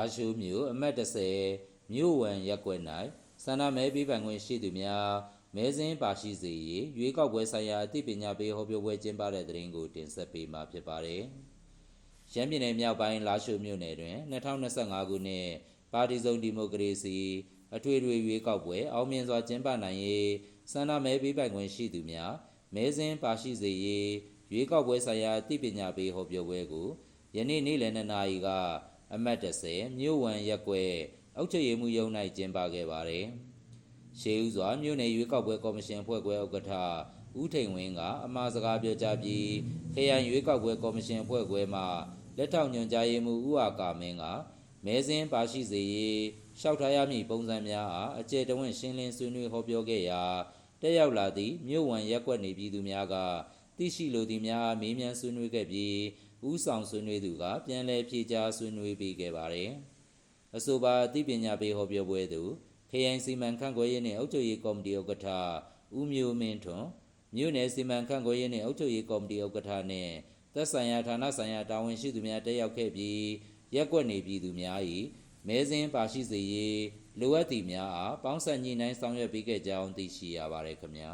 လာရှိုးမြို့အမှတ်30မြို့ဝံရက်ကွက်၌ဆန္ဒမဲပေးပိုင်ခွင့်ရှိသူများမဲစင်းပါရှိစေရေးရွေးကောက်ပွဲဆိုင်ရာအသိပညာပေးဟောပြောပွဲကျင်းပတဲ့တဲ့ရင်ကိုတင်ဆက်ပေးမှာဖြစ်ပါတယ်။ရန်ပြည်နယ်မြောက်ပိုင်းလာရှိုးမြို့နယ်တွင်2025ခုနှစ်ပါတီစုံဒီမိုကရေစီအထွေထွေရွေးကောက်ပွဲအောင်မြင်စွာကျင်းပနိုင်ရေးဆန္ဒမဲပေးပိုင်ခွင့်ရှိသူများမဲစင်းပါရှိစေရေးရွေးကောက်ပွဲဆိုင်ရာအသိပညာပေးဟောပြောပွဲကိုယနေ့နေ့လယ်2နာရီက အမှတ်30မြို့ဝံရက်ကွက်အောက်ချရေးမှုရုံး၌ကျင်းပခဲ့ပါတယ်။ရှေးဦးစွာမြို့နယ်ရွေးကောက်ပွဲကော်မရှင်ဖွဲ့ခွဲဥက္ကဋ္ဌဦးထိန်ဝင်းကအမှားစကားပြောကြားပြီးခရိုင်ရွေးကောက်ပွဲကော်မရှင်ဖွဲ့ခွဲမှလက်ထောက်ညွှန်ကြားရေးမှူးဦးအာကာမင်းကမဲစင်းပါရှိစေရေးလျှောက်ထားရမည့်ပုံစံများအားအကျယ်တဝင့်ရှင်းလင်းဆွေးနွေးဟောပြောခဲ့ရာတက်ရောက်လာသည့်မြို့ဝံရက်ကွက်နေပြည်သူများကသိရှိလိုသည့်များအားမေးမြန်းဆွေးနွေးခဲ့ပြီး ဦးဆောင်ဆွေးနွေးသူကပြန်လည်ဖြေကြားဆွေးနွေးပေးခဲ့ပါတယ်။အဆိုပါအသိပညာပေးဟောပြောပွဲသို့ခရိုင်စီမံခန့်ခွဲရေးနှင့်အုပ်ချုပ်ရေးကော်မတီဥက္ကဋ္ဌဦးမျိုးမင်းထွန်းမြို့နယ်စီမံခန့်ခွဲရေးနှင့်အုပ်ချုပ်ရေးကော်မတီဥက္ကဋ္ဌနှင့်သက်ဆိုင်ရာဌာနဆိုင်ရာတာဝန်ရှိသူများတက်ရောက်ခဲ့ပြီးရက်ကွက်နေပြည်သူများ၏မဲစင်းပါရှိစေရေးလိုအပ်သည့်များအားပေါင်းစပ်ညှိနှိုင်းဆောင်ရွက်ပေးခဲ့ကြောင်းသိရှိရပါတယ်ခင်ဗျာ